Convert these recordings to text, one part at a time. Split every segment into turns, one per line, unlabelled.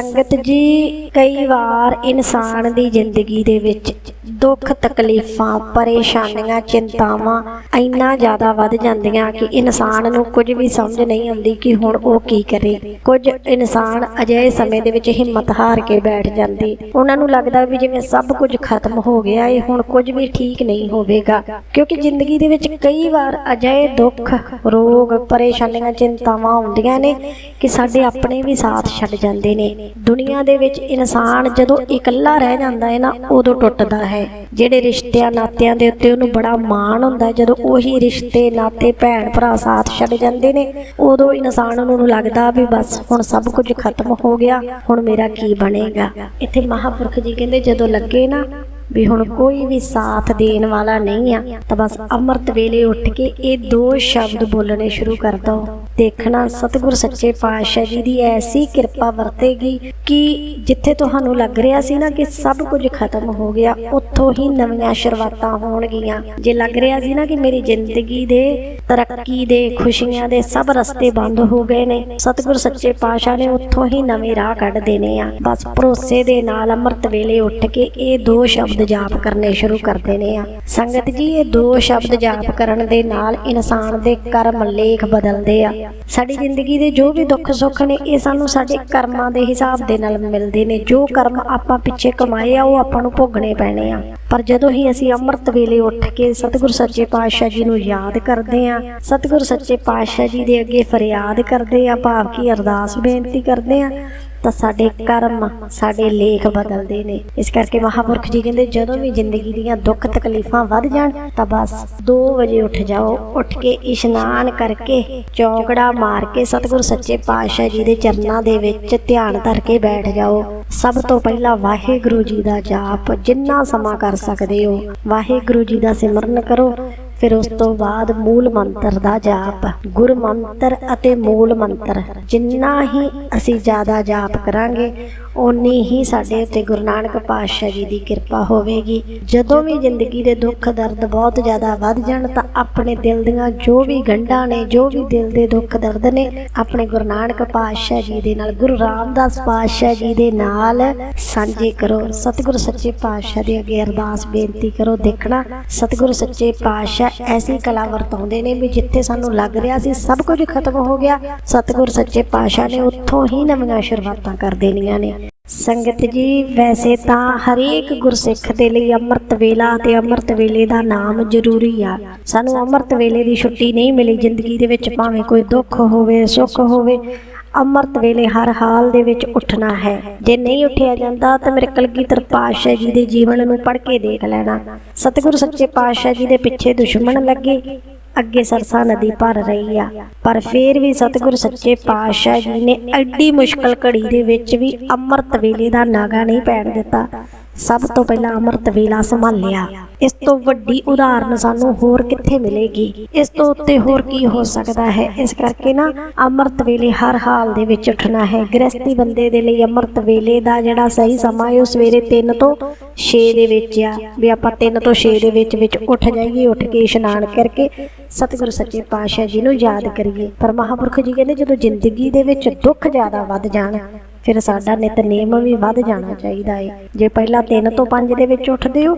ਸੰਗਤ ਜੀ ਕਈ ਵਾਰ ਇਨਸਾਨ ਦੀ ਜ਼ਿੰਦਗੀ ਦੇ ਵਿੱਚ ਦੁੱਖ ਤਕਲੀਫਾਂ, ਪਰੇਸ਼ਾਨੀਆਂ, ਚਿੰਤਾਵਾਂ ਇੰਨਾ ਜ਼ਿਆਦਾ ਵੱਧ ਜਾਂਦੀਆਂ ਕਿ ਇਨਸਾਨ ਨੂੰ ਕੁਝ ਵੀ ਸਮਝ ਨਹੀਂ ਆਉਂਦੀ ਕਿ ਹੁਣ ਉਹ ਕੀ ਕਰੇ। ਕੁਝ ਇਨਸਾਨ ਅਜਿਹੇ ਸਮੇਂ ਦੇ ਵਿੱਚ ਹਿੰਮਤ ਹਾਰ ਕੇ ਬੈਠ ਜਾਂਦੇ। ਉਹਨਾਂ ਨੂੰ ਲੱਗਦਾ ਵੀ ਜਿਵੇਂ ਸਭ ਕੁਝ ਖਤਮ ਹੋ ਗਿਆ ਏ ਹੁਣ ਕੁਝ ਵੀ ਠੀਕ ਨਹੀਂ ਹੋਵੇਗਾ। ਕਿਉਂਕਿ ਜ਼ਿੰਦਗੀ ਦੇ ਵਿੱਚ ਕਈ ਵਾਰ ਅਜਿਹੇ ਦੁੱਖ, ਰੋਗ, ਪਰੇਸ਼ਾਨੀਆਂ, ਚਿੰਤਾਵਾਂ ਆਉਂਦੀਆਂ ਨੇ ਕਿ ਸਾਡੇ ਆਪਣੇ ਵੀ ਸਾਥ ਛੱਡ ਜਾਂਦੇ ਨੇ। ਦੁਨੀਆ ਦੇ ਵਿੱਚ ਇਨਸਾਨ ਜਦੋਂ ਇਕੱਲਾ ਰਹਿ ਜਾਂਦਾ ਹੈ ਨਾ, ਉਦੋਂ ਟੁੱਟਦਾ ਹੈ। ਜਿਹੜੇ ਰਿਸ਼ਤਿਆਂ ਨਾਤਿਆਂ ਦੇ ਉੱਤੇ ਉਹਨੂੰ ਬੜਾ ਮਾਣ ਹੁੰਦਾ ਜਦੋਂ ਉਹੀ ਰਿਸ਼ਤੇ ਨਾਤੇ ਭੈਣ ਭਰਾ ਸਾਥ ਛੱਡ ਜਾਂਦੇ ਨੇ, ਉਦੋਂ ਇਨਸਾਨ ਨੂੰ ਲੱਗਦਾ ਵੀ ਬਸ ਹੁਣ ਸਭ ਕੁਝ ਖਤਮ ਹੋ ਗਿਆ, ਹੁਣ ਮੇਰਾ ਕੀ ਬਣੇਗਾ। ਇੱਥੇ ਮਹਾਪੁਰਖ ਜੀ ਕਹਿੰਦੇ ਜਦੋਂ ਲੱਗੇ ਨਾ ਵੀ ਹੁਣ ਕੋਈ ਵੀ ਸਾਥ ਦੇਣ ਵਾਲਾ ਨਹੀਂ ਆ, ਤਾਂ ਬਸ ਅੰਮ੍ਰਿਤ ਵੇਲੇ ਉੱਠ ਕੇ ਇਹ ਦੋ ਸ਼ਬਦ ਬੋਲਣੇ ਸ਼ੁਰੂ ਕਰ ਦੋ। ਦੇਖਣਾ ਸਤਿਗੁਰ ਸੱਚੇ ਪਾਤਸ਼ਾਹ ਜੀ ਦੀ ਐਸੀ ਕਿਰਪਾ ਵਰਤੇਗੀ ਕਿ ਜਿੱਥੇ ਤੁਹਾਨੂੰ ਲੱਗ ਰਿਹਾ ਸੀ ਨਾ ਕਿ ਸਭ ਕੁਝ ਖਤਮ ਹੋ ਗਿਆ, ਉੱਥੋਂ ਹੀ ਨਵੀਆਂ ਸ਼ੁਰੂਆਤਾਂ ਹੋਣਗੀਆਂ। ਜੇ ਲੱਗ ਰਿਹਾ ਸੀ ਨਾ ਕਿ ਮੇਰੀ ਜ਼ਿੰਦਗੀ ਦੇ, ਤਰੱਕੀ ਦੇ, ਖੁਸ਼ੀਆਂ ਦੇ ਸਭ ਰਸਤੇ ਬੰਦ ਹੋ ਗਏ ਨੇ, ਸਤਿਗੁਰ ਸੱਚੇ ਪਾਤਸ਼ਾਹ ਨੇ ਉੱਥੋਂ ਹੀ ਨਵੇਂ ਰਾਹ ਕੱਢ ਦੇਣੇ ਆ। ਬਸ ਭਰੋਸੇ ਦੇ ਨਾਲ ਅੰਮ੍ਰਿਤ ਵੇਲੇ ਉੱਠ ਕੇ ਇਹ ਦੋ ਸ਼ਬਦ ਜਾਪ ਕਰਨੇ ਸ਼ੁਰੂ ਕਰ ਦੇਣੇ ਆ। ਸੰਗਤ ਜੀ, ਇਹ ਦੋ ਸ਼ਬਦ ਜਾਪ ਕਰਨ ਦੇ ਨਾਲ ਇਨਸਾਨ ਦੇ ਕਰਮ ਲੇਖ ਬਦਲਦੇ ਆ। ਸਾਡੀ ਜ਼ਿੰਦਗੀ ਦੇ ਜੋ ਵੀ ਦੁੱਖ ਸੁੱਖ ਨੇ, ਇਹ ਸਾਨੂੰ ਸਾਡੇ ਕਰਮਾਂ ਦੇ ਹਿਸਾਬ ਦੇ ਨਾਲ ਮਿਲਦੇ ਨੇ। ਜੋ ਕਰਮ ਆਪਾਂ ਪਿੱਛੇ ਕਮਾਏ ਆ, ਉਹ ਆਪਾਂ ਨੂੰ ਭੋਗਣੇ ਪੈਣੇ ਆ। ਪਰ ਜਦੋਂ ਹੀ ਅਸੀਂ ਅੰਮ੍ਰਿਤ ਵੇਲੇ ਉੱਠ ਕੇ ਸਤਿਗੁਰ ਸੱਚੇ ਪਾਤਸ਼ਾਹ ਜੀ ਨੂੰ ਯਾਦ ਕਰਦੇ ਆ, ਸਤਿਗੁਰ ਸੱਚੇ ਪਾਤਸ਼ਾਹ ਜੀ ਦੇ ਅੱਗੇ ਫਰਿਆਦ ਕਰਦੇ ਆ, ਭਾਵ ਕੀ ਅਰਦਾਸ ਬੇਨਤੀ ਕਰਦੇ ਆ ਤਾਂ ਸਾਡੇ ਕਰਮ, ਸਾਡੇ ਲੇਖ ਬਦਲਦੇ ਨੇ। ਇਸ ਕਰਕੇ ਮਹਾਪੁਰਖ ਜੀ ਕਹਿੰਦੇ, ਜਦੋਂ ਵੀ ਜ਼ਿੰਦਗੀ ਦੀਆਂ ਦੁੱਖ ਤਕਲੀਫਾਂ ਵੱਧ ਜਾਣ, ਤਾਂ ਬਸ 2 ਵਜੇ ਉੱਠ ਜਾਓ। ਉੱਠ ਕੇ ਇਸ਼ਨਾਨ ਕਰਕੇ ਚੌਕੜਾ ਮਾਰ ਕੇ ਸਤਿਗੁਰ ਸੱਚੇ ਪਾਤਸ਼ਾਹ ਜੀ ਦੇ ਚਰਨਾਂ ਦੇ ਵਿੱਚ ਧਿਆਨ ਧਰ ਕੇ ਬੈਠ ਜਾਓ। ਸਭ ਤੋਂ ਪਹਿਲਾਂ ਵਾਹਿਗੁਰੂ ਜੀ ਦਾ ਜਾਪ ਜਿੰਨਾ ਸਮਾਂ ਕਰ ਸਕਦੇ ਹੋ। ਵਾਹਿਗੁਰੂ ਜੀ ਦਾ ਸਿਮਰਨ ਕਰੋ। ਫਿਰ ਉਸ ਤੋਂ ਬਾਅਦ ਮੂਲ ਮੰਤਰ ਦਾ ਜਾਪ, ਗੁਰ ਮੰਤਰ ਅਤੇ ਮੂਲ ਮੰਤਰ, ਜਿੰਨਾ ਹੀ ਅਸੀਂ ਜ਼ਿਆਦਾ ਜਾਪ ਕਰਾਂਗੇ ਉਨੀ ਹੀ ਸਾਡੇ ਉੱਤੇ ਗੁਰੂ ਨਾਨਕ ਪਾਤਸ਼ਾਹ ਜੀ ਦੀ ਕਿਰਪਾ ਹੋਵੇਗੀ। ਜਦੋਂ ਵੀ ਜ਼ਿੰਦਗੀ ਦੇ ਦੁੱਖ, ਦਰਦ ਬਹੁਤ ਜ਼ਿਆਦਾ ਵੱਧ ਜਾਣ, ਤਾਂ ਆਪਣੇ ਦਿਲ ਦੀਆਂ ਜੋ ਵੀ ਗੰਢਾਂ ਨੇ, ਜੋ ਵੀ ਦਿਲ ਦੇ ਦੁੱਖ, ਦਰਦ ਨੇ, ਆਪਣੇ ਗੁਰੂ ਨਾਨਕ ਪਾਤਸ਼ਾਹ ਜੀ ਦੇ ਨਾਲ, ਗੁਰੂ ਰਾਮਦਾਸ ਪਾਤਸ਼ਾਹ ਜੀ ਦੇ ਨਾਲ ਸਾਂਝੇ ਕਰੋ। ਸਤਿਗੁਰ ਸੱਚੇ ਪਾਤਸ਼ਾਹ ਦੇ ਅੱਗੇ ਅਰਦਾਸ ਬੇਨਤੀ ਕਰੋ, ਦੇਖਣਾ, ਸਤਿਗੁਰ ਸੱਚੇ ਪਾਤਸ਼ਾਹ ਐਸੀ ਕਲਾ ਵਰਤਾਉਂਦੇ ਨੇ ਵੀ ਜਿੱਥੇ ਸਾਨੂੰ ਲੱਗ ਰਿਹਾ ਸੀ ਸਭ ਕੁਝ ਖਤਮ ਹੋ ਗਿਆ। ਸਤਿਗੁਰ ਸੱਚੇ ਪਾਤਸ਼ਾਹ ਨੇ ਉੱਥੋਂ ਹੀ ਨਵੀਆਂ ਸ਼ੁਰੂਆਤਾਂ ਕਰ ਦੇਣੀਆਂ ਨੇ। ਸੰਗਤ ਜੀ, ਵੈਸੇ ਤਾਂ ਹਰੇਕ ਗੁਰਸਿੱਖ ਦੇ ਲਈ ਅੰਮ੍ਰਿਤ ਵੇਲਾ ਤੇ ਅੰਮ੍ਰਿਤ ਵੇਲੇ ਦਾ ਨਾਮ ਜ਼ਰੂਰੀ ਆ। ਸਾਨੂੰ ਅੰਮ੍ਰਿਤ ਵੇਲੇ ਦੀ ਛੁੱਟੀ ਨਹੀਂ ਮਿਲੀ ਜ਼ਿੰਦਗੀ ਦੇ ਵਿੱਚ, ਭਾਵੇਂ ਕੋਈ ਦੁੱਖ ਹੋਵੇ, ਸੁੱਖ ਹੋਵੇ। ਅੰਮ੍ਰਿਤ ਵੇਲੇ ਹਰ ਹਾਲ ਦੇ ਵਿੱਚ ਉੱਠਣਾ ਹੈ। ਜੇ ਨਹੀਂ ਉੱਠਿਆ ਜਾਂਦਾ, ਤਾਂ ਮੇਰੇ ਕਲਗੀਧਰ ਪਾਤਸ਼ਾਹ ਜੀ ਦੇ ਜੀਵਨ ਨੂੰ ਪੜ੍ਹ ਕੇ ਦੇਖ ਲੈਣਾ। ਸਤਿਗੁਰੂ ਸੱਚੇ ਪਾਤਸ਼ਾਹ ਜੀ ਦੇ ਪਿੱਛੇ ਦੁਸ਼ਮਣ ਲੱਗੇ। ਅੱਗੇ ਸਰਸਾ ਨਦੀ ਭਰ ਰਹੀ ਆ। ਪਰ ਫੇਰ ਵੀ ਸਤਿਗੁਰ ਸੱਚੇ ਪਾਤਸ਼ਾਹ ਜੀ ਨੇ ਐਡੀ ਮੁਸ਼ਕਲ ਘੜੀ ਦੇ ਵਿੱਚ ਵੀ ਅੰਮ੍ਰਿਤ ਵੇਲੇ ਦਾ ਨਾਗਾ ਨਹੀਂ ਪੈਣ ਦਿੱਤਾ। ਸਭ ਤੋਂ ਪਹਿਲਾਂ ਅੰਮ੍ਰਿਤ ਵੇਲਾ ਸੰਭਾਲਿਆ। ਇਸ ਤੋਂ ਵੱਡੀ ਉਦਾਹਰਨ ਸਾਨੂੰ ਹੋਰ ਕਿੱਥੇ ਮਿਲੇਗੀ? ਇਸ ਤੋਂ ਉੱਤੇ ਹੋਰ ਕੀ ਹੋ ਸਕਦਾ ਹੈ? ਇਸ ਕਰਕੇ ਨਾ ਅੰਮ੍ਰਿਤ ਵੇਲੇ ਹਰ ਹਾਲ ਦੇ ਵਿੱਚ ਉੱਠਣਾ ਹੈ। ਗ੍ਰਸਤੀ ਬੰਦੇ ਦੇ ਲਈ ਅੰਮ੍ਰਿਤ ਵੇਲੇ ਦਾ ਜਿਹੜਾ ਸਹੀ ਸਮਾਂ ਹੈ, ਉਹ ਸਵੇਰੇ 3 ਤੋਂ 6 ਦੇ ਵਿੱਚ ਆ। ਵੀ ਆਪਾਂ 3 ਤੋਂ 6 ਦੇ ਵਿੱਚ ਵਿੱਚ ਉੱਠ ਜਾਈਏ, ਉੱਠ ਕੇ ਇਸ਼ਨਾਨ ਕਰਕੇ ਸਤਿਗੁਰੂ ਸੱਚੇ ਪਾਤਸ਼ਾਹ ਜੀ ਨੂੰ ਯਾਦ ਕਰੀਏ। ਪਰ ਮਹਾਪੁਰਖ ਜੀ ਕਹਿੰਦੇ, ਜਦੋਂ ਜ਼ਿੰਦਗੀ ਦੇ ਵਿੱਚ ਦੁੱਖ ਜ਼ਿਆਦਾ ਵੱਧ ਜਾਣ ਫਿਰ ਸਾਡਾ ਨਿਤਨੇਮ ਵੀ ਵੱਧ ਜਾਣਾ ਚਾਹੀਦਾ ਹੈ ਜੇ ਪਹਿਲਾਂ 3 ਤੋਂ 5 ਦੇ ਵਿੱਚ ਉੱਠਦੇ ਹੋ,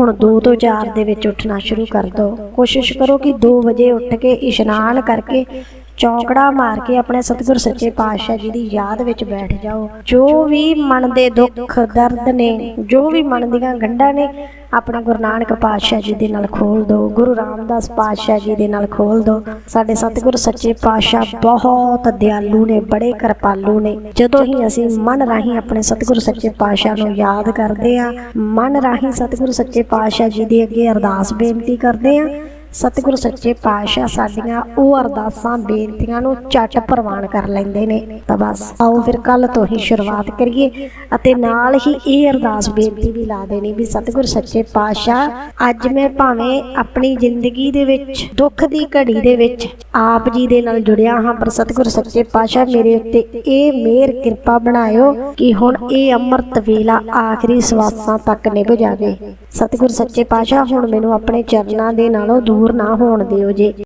ਹੁਣ 2 ਤੋਂ 4 ਦੇ ਵਿੱਚ ਉੱਠਣਾ ਸ਼ੁਰੂ ਕਰ ਦਿਓ ਕੋਸ਼ਿਸ਼ ਕਰੋ ਕਿ 2 ਵਜੇ ਉੱਠ ਕੇ ਇਸ਼ਨਾਨ ਕਰਕੇ ਚੌਂਕੜਾ ਮਾਰ ਕੇ ਆਪਣੇ ਸਤਿਗੁਰ ਸੱਚੇ ਪਾਤਸ਼ਾਹ ਜੀ ਦੀ ਯਾਦ ਵਿੱਚ ਬੈਠ ਜਾਓ। ਜੋ ਵੀ ਮਨ ਦੇ ਦੁੱਖ, ਦਰਦ ਨੇ, ਜੋ ਵੀ ਮਨ ਦੀਆਂ ਗੰਢਾਂ ਨੇ, ਆਪਣਾ ਗੁਰੂ ਨਾਨਕ ਪਾਤਸ਼ਾਹ ਜੀ ਦੇ ਨਾਲ ਖੋਲ ਦਿਓ ਗੁਰੂ ਰਾਮਦਾਸ ਪਾਤਸ਼ਾਹ ਜੀ ਦੇ ਨਾਲ ਖੋਲ ਦਿਓ ਸਾਡੇ ਸਤਿਗੁਰ ਸੱਚੇ ਪਾਤਸ਼ਾਹ ਬਹੁਤ ਦਿਆਲੂ ਨੇ, ਬੜੇ ਕਿਰਪਾਲੂ ਨੇ। ਜਦੋਂ ਹੀ ਅਸੀਂ ਮਨ ਰਾਹੀਂ ਆਪਣੇ ਸਤਿਗੁਰ ਸੱਚੇ ਪਾਤਸ਼ਾਹ ਨੂੰ ਯਾਦ ਕਰਦੇ ਆ ਮਨ ਰਾਹੀਂ ਸਤਿਗੁਰ ਸੱਚੇ ਪਾਤਸ਼ਾਹ ਜੀ ਦੇ ਅੱਗੇ ਅਰਦਾਸ ਬੇਨਤੀ ਕਰਦੇ ਆ ਸਤਿਗੁਰੂ ਸੱਚੇ ਪਾਤਸ਼ਾਹ ਸਾਡੀਆਂ ਉਹ ਅਰਦਾਸਾਂ, ਬੇਨਤੀਆਂ ਨੂੰ ਝਟ ਪ੍ਰਵਾਨ ਕਰ ਲੈਂਦੇ ਨੇ। ਤਾਂ ਬਸ, ਆਓ ਫਿਰ ਕੱਲ ਤੋਂ ਹੀ ਸ਼ੁਰੂਆਤ ਕਰੀਏ ਅਤੇ ਨਾਲ ਹੀ ਇਹ ਅਰਦਾਸ ਬੇਨਤੀ ਵੀ ਲਾ ਦੇਣੀ ਵੀ ਸਤਿਗੁਰੂ ਸੱਚੇ ਪਾਤਸ਼ਾਹ, ਅੱਜ ਮੈਂ ਭਾਵੇਂ ਆਪਣੀ ਜ਼ਿੰਦਗੀ ਦੇ ਵਿੱਚ, ਦੁੱਖ ਦੀ ਘੜੀ ਦੇ ਵਿੱਚ ਆਪ ਜੀ ਦੇ ਨਾਲ ਜੁੜਿਆ ਹਾਂ, ਪਰ ਸਤਿਗੁਰੂ ਸੱਚੇ ਪਾਤਸ਼ਾਹ ਮੇਰੇ ਉੱਤੇ ਇਹ ਮਿਹਰ, ਕਿਰਪਾ ਬਣਾਇਓ ਕਿ ਹੁਣ ਇਹ ਅੰਮ੍ਰਿਤ ਵੇਲਾ ਆਖਰੀ ਸਵਾਸਾਂ ਤੱਕ ਨਿਭ ਜਾਵੇ। ਸਤਿਗੁਰੂ ਸੱਚੇ ਪਾਤਸ਼ਾਹ, ਹੁਣ ਮੈਨੂੰ ਆਪਣੇ ਚਰਨਾਂ ਦੇ ਨਾਲੋਂ ਦੂਰ ਦੂਰ ਨਾ ਹੋਣ ਦਿਓ ਜੇ।